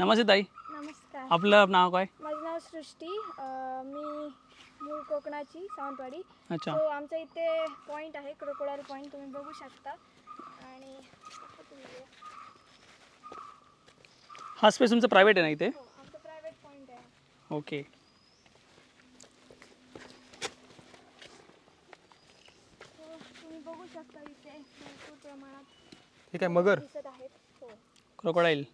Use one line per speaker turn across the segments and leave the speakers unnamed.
नमस्ते ताई.
नमस्कार.
आपलं नाव काय?
माझं नाव सृष्टी. अं, मी मूळ कोकणाची सावंतवाडी.
अच्छा.
सो आमच्या इथे पॉईंट आहे क्रोकोडाईल पॉईंट तुम्ही बघू शकता. आणि
हा स्पेस तुमचं प्रायव्हेट आहे ना इथे?
हो आमचं प्रायव्हेट पॉईंट आहे.
ओके
सो तुम्ही बघू शकता इथे भरपूर प्रमाणात
हे काय मगर?
दिसत आहेत. हो.
क्रोकोडाईल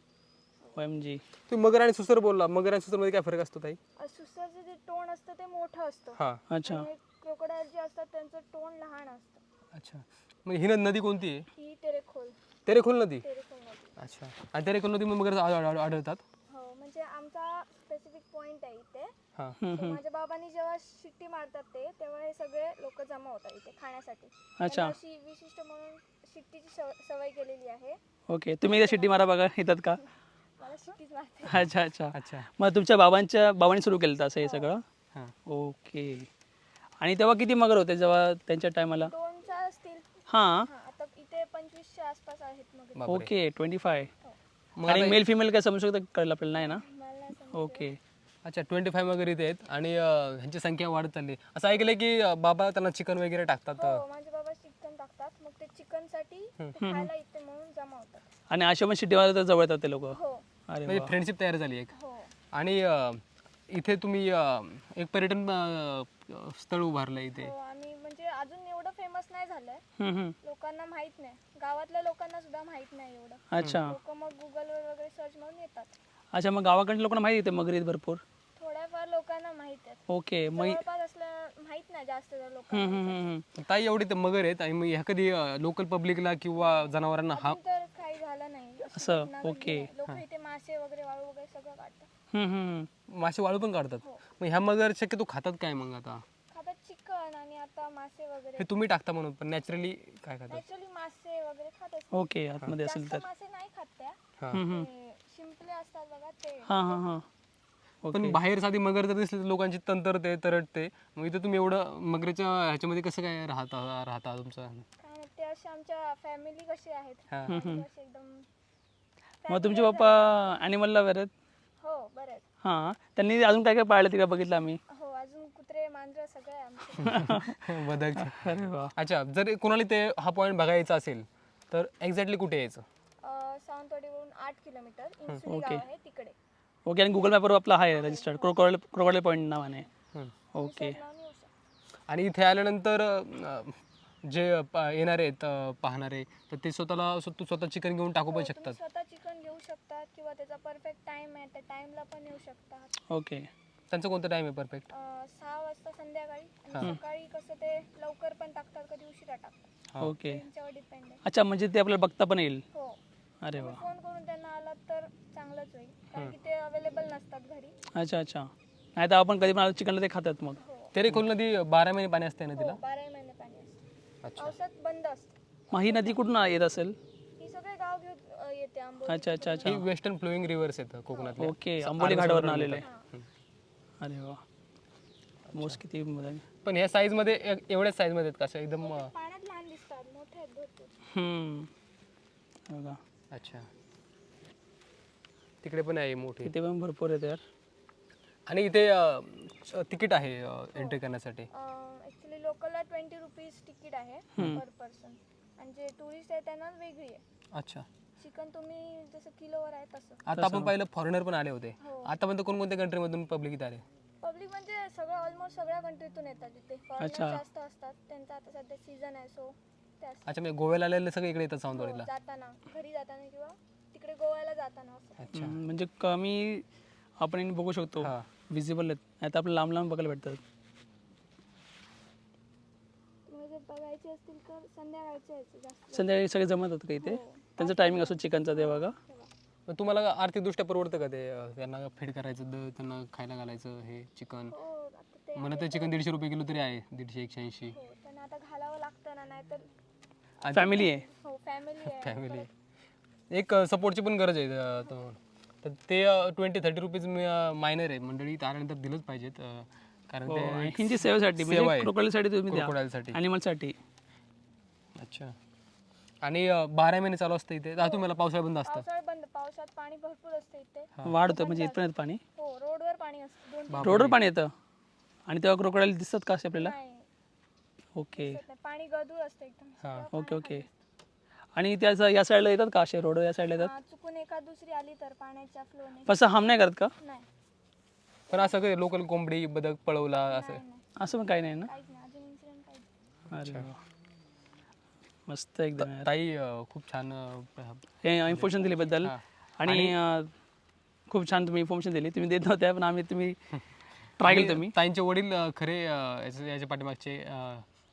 ओ एम जी
तुम्ही मगर आणि सुसर बोलला. मगर आणि सुसरमध्ये काय फरक असतो ताई?
सुसरचं जे टोन असतं ते मोठं असतं.
हां.
अच्छा.
आणि क्रोकोडाईल जे असतात त्यांचं टोन लहान असतं.
अच्छा. म्हणजे ही नदी कोणती आहे?
ही तेरेखोल.
तेरेखोल नदी?
तेरेखोल नदी.
अच्छा. आणि तेरेखोल नदी मगर आढ- आढ- आढळतात?
हो म्हणजे आमचा स्पेसिफिक पॉईंट आहे इथे.
हां.
माझ्या बाबांनी जेव्हा शिट्टी मारतात ते तेव्हा हे सगळे लोक जमा होतात इथे खाण्यासाठी.
अच्छा.
त्यांना अशी विशिष्ट म्हणून शिट्टीची सव- सवय केलेली आहे.
ओके. तुम्ही इथे शिट्टी मारा बघा. येतात का? अच्छा अच्छा.
अच्छा.
मग तुमच्या बाबांच्या बाबांनी सुरू केलं होतं असं हे सगळं?
हां.
ओके. आणि तेव्हा किती मगर होते जेव्हा त्यांच्या टायमाला?
असतील.
हां.
हा आता इथे पंचवीसच्या आसपास आहेत मग
बापरे.
ओके ट्वेंटी फाय
मग
आणि
आता-
मेल फिमेल काय समजू शकतं कळलं आपल्याला नाही ना?
मला नाही समजलं.
ओके.
अच्छा ट्वेंटी फाय वगैरे इथे आहेत आणि अं, ह्यांची संख्या वाढत चालली. असं ऐकलं की अं, बाबा त्यांना चिकन वगैरे टाकतात
हो माझे बाबा चिकन टाकतात. मग ते चिकनसाठी ते खायला इथे म्हणून जमा होतात.
आणि अशा पण शिट्टी मारत जवळ येतात ते लोक.
हो.
म्हणजे. फ्रेंडशिप तयार झाली एक.
हो.
आणि अं, इथे तुम्ही अं, एक पर्यटन अं, स्थळ उभारलं इथे.
हो आम्ही म्हणजे अजून एवढं फेमस नाही झालंय.
हम्म, हम्म.
लोकांना माहीत नाही. गावातल्या लोकांना सुद्धा माहीत नाही एवढं.
अच्छा.
लोक मग गुगलवर वगैरे सर्च मारून येतात.
अच्छा मग गावाकडच्या लोकांना माहिती येते मगरीत भरपूर?
थोड्याफार लोकांना माहीत आहेत.
ओके मग
जवळपास असल्या माहीत नाही जास्त लोक
हम्म, हम्म, हम्म, हम्म.
ताई एवढे ते मगर आहेत आणि मग ह्या कधी लोकल पब्लिकला किंवा जनावरांना हा
तर झालं नाही.
असं ओके.
लोक इथे मासे वगैरे वाळू वगैरे सगळं काढतात.
हम्म.
मासे वाळू पण काढतात?
हो.
मग ह्या मगर शक्यतो खातात काय मग आता?
खातात चिकन आणि आता मासे वगैरे.
हे तुम्ही टाकता म्हणून पण नॅचरली काय खातात?
मासे वगैरे खातात
ओके आतमध्ये असेल
जास्त
तर.
मासे नाही खात त्या.
हा.
हम्म, हम्म.
ते शिंपले असतात बघा ते.
हां हां हां.
पण
ओके
बाहेर साधी मगर जर दिसली तर लोकांची तंतरते तरटते. मग इथे तुम्ही एवढं मगरीच्या ह्याच्यामध्ये कसं काय राहता राहता तुमचं?
काय असे आमच्या फॅमिली कसे आहेत?
हा.
असे एकदम?
मग तुमचे पप्पा ॲनिमल लवर आहेत?
हो बरेच.
हां. त्यांनी अजून काय काय पाळलं ते काय बघितलं आम्ही?
हो अजून कुत्रे मांजर सगळे आहे आमचे.
बदक
अरे वा.
अच्छा जर कोणाला ते हा पॉईंट बघायचा असेल तर एक्झॅक्टली कुठे यायचं?
अं, सावंतवाडीवरून आठ किलोमीटर इन्सुली गाव आहे तिकडे.
ओके आणि गुगल मॅपवर आपला आहे रजिस्टर्ड क्रोकोडाईल क्रोकोडाईल पॉईंट नावाने.
हम्म.
ओके.
आणि इथे आल्यानंतर अं, जे प- येणारे आहेत अं, पाहणारे तर ते स्वतःला स्व- तू स्वतः चिकन घेऊन टाकू पण
तुम्ही
शकतात.
स्वतः चिकन घेऊ शकतात किंवा त्याचा परफेक्ट टाइम आहे त्या टाइमला पण येऊ शकतात.
ओके.
त्यांचं कोणतं टाइम आहे परफेक्ट?
अं, सहा वाजता संध्याकाळी आणि सकाळी कसं ते लवकर पण टाकतात कधी उशिरा टाकतात.
ओके.
त्यांच्यावर डिपेंड आहे.
अच्छा म्हणजे ते आपल्याला बघता पण येईल.
हो.
अरे वा.
फोन करून त्यांना आलात तर चांगलंच होईल. कारण की ते अवेलेबल नसतात घरी.
अच्छा अच्छा. नाही तर आपण कधी पण आलो चिकनला ते खातात मग.
हो.
तेरे खोल नदी बारा महिने पाणी असते ना तिला
हो असतं
अच्छा.
पावसात बंद असतं.
मग ही नदी कुठून येत असेल?
ही सगळे गाव घेऊन अं, येते आंबोली.
अच्छा अच्छा अच्छा.
ही वेस्टर्न फ्लोईंग रिव्हर्स आहेत कोकणातले
ओके आंबोली घाटावरून आलेले
हा.
अरे वा. मोस किती मजा-
पण ह्या साईजमध्ये ए- एवढ्याच साईजमध्ये आहेत का अशा एकदम अं,
पाण्यात लहान दिसतात मोठे आहेत भरपूर.
हम्म. बघा.
अच्छा. तिकडे पण आहे मोठे.
तिथे पण भरपूर आहेत यार.
आणि इथे अं, तिकीट आहे एंट्री करण्यासाठी.
लोकलला ट्वेंटी रुपीज तिकीट आहे पर पर्सन. आणि जे टुरिस्ट आहे त्यांना वेगळी आहे.
अच्छा.
चिकन तुम्ही जसं किलोवर आहे तसं.
आता आपण पाहिलं फॉरेनर पण आले होते.
हो.
आतापर्यंत कोणकोणत्या कंट्रीमधून पब्लिक इथे आले?
पब्लिक म्हणजे सगळं ऑलमोस्ट सगळ्या कंट्रीतून येतात तिथे फॉरेनर. जास्त असतात. त्यांचा आता सध्या सीझन आहे सो.
अच्छा म्हणजे गोव्याला आलेले सगळे इकडे येतात
हो,
सावंतवाडीला
जाताना. घरी जाताना किंवा तिकडे गोव्याला जाताना असं.
अच्छा.
हम्म, म्हणजे कमी आपण इथे बघू शकतो.
हा.
विजिबल आहेत. नाही तर आपल्याला लांब लांब बघायला भेटतात
तुम्ही जर बघायचे असतील तर संध्याकाळचे यायचे जास्त.
संध्याकाळी सगळे जमत होतं का इथे? त्यांचं टायमिंग असतो चिकनचा ते बघा.
मग तुम्हाला आर्थिकदृष्ट्या परवडतं का ते अं, त्यांना फीड करायचं द त्यांना खायला घालायचं हे चिकन?
हो आता ते
मला ते चिकन दीडशे रुपये किलो तरी आहे दीडशे एकशे ऐंशी.
हो त्यांना आता घालावं लागतं ना नाहीतर
आणि-
फॅमिली आहे.
हो फॅमिली आहे.
फॅमिली एक सपोर्टची पण गरज आहे अं, तो- तर ते ट्वेंटी थर्टी रुपीज मायनर आहे. मंडळी इथं आल्यानंतर दिलंच पाहिजेत अं, कारण
हो,
ते
आणि ह्यांची सेवेसाठी
सेवा
म्हणजे
आहे.
क्रोकोडाईलसाठी तुम्ही द्या. ॲनिमलसाठी
अच्छा. आणि अं, बारा महिने चालू असतं इथे. आता तुम्हाला पावसाळा बंद असतं.
पावसाळ्यात बंद पावसाळ्यात पावसात पाणी भरपूर असतं इथे.
वाढतं म्हणजे इथपर्यंत पाणी?
हो रोडवर पाणी असतं. दोन
रोडवर पाणी येतं? आणि तेव्हा क्रोकोडाईल दिसतात का असे आपल्याला?
नाही.
ओके.
दिसत नाही. पाणी गदूळ असतं एकदम.
हा.
Okay okay. आणि त्याचं या साईडला येतात का असे? रोड या साईडला येतात?
हा, चुकून एखाद दुसरी आली तर पाण्याच्या फ्लोने
असं हाम नाही करत का?
नाही.
पण असं काही लोकल कोंबडी बदक पळवला असं.
असं पण काही नाही ना?
काहीच नाही. अजून इन्सिडेंट काहीच
अरे वा. मस्त एकदम यार.
ताई अं, खूप छान अं,
हे इन्फॉर्मेशन दिल्याबद्दल आणि अं, खूप छान तुम्ही इन्फॉर्मेशन दिली. तुम्ही देत नव्हत्या पण आम्ही तुम्ही ट्राय केलं तुम्ही.
ताईंचे वडील अं, खरे अं, याच्या याच्या पाठीमागचे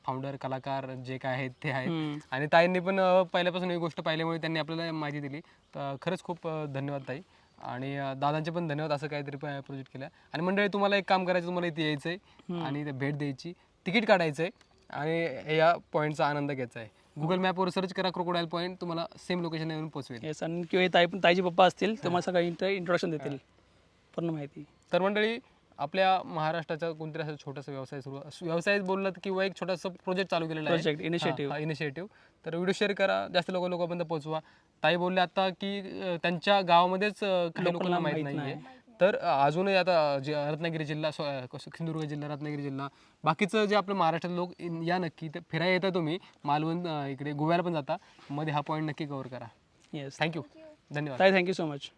फाउंडर कलाकार जे काय आहेत ते आहेत. आणि ताईंनी पण अं, पहिल्यापासून ही गोष्ट पाहिल्यामुळे त्यांनी आपल्याला माहिती दिली. तर खरंच खूप अं, धन्यवाद ताई. आणि अं, दादांचे पण धन्यवाद असं काहीतरी प्रोजेक्ट केलं. आणि मंडळी तुम्हाला एक काम करायचं तुम्हाला इथे यायचं आहे आणि इथे भेट द्यायची. तिकीट काढायचं आहे आणि या पॉईंटचा आनंद घ्यायचा आहे. गुगल मॅपवर सर्च करा क्रोकोडाईल पॉईंट तुम्हाला सेम लोकेशन येऊन पोहोचवेल.
येस आणि किंवा हे ताई पण ताईचे पप्पा असतील तुम्हाला सगळं इंट्रो इंट्रोडक्शन देतील. पूर्ण माहिती.
तर मंडळी आपल्या महाराष्ट्राचा कोणतरी असं छोटासा व्यवसाय सुरू व्यवसाय बोललात किंवा एक छोटासा प्रोजेक्ट चालू केलेला आहे.
Initiative.
इनिशिएटिव्ह तर व्हिडिओ शेअर करा जास्त लोक लोकांपर्यंत पोहोचवा. ताई बोलले आता की त्यांच्या गावामध्येच लोकांना माहीत नाहीये. तर अजूनही आता जे रत्नागिरी जिल्हा सिंधुदुर्ग जिल्हा रत्नागिरी जिल्हा बाकीचं जे आपलं महाराष्ट्रात लोक या नक्की तर फिरायला येता तुम्ही मालवण इकडे गोव्याला पण जाता. मध्ये हा पॉईंट नक्की कव्हर करा.
येस
थँक्यू धन्यवाद.
ताई थँक्यू सो मच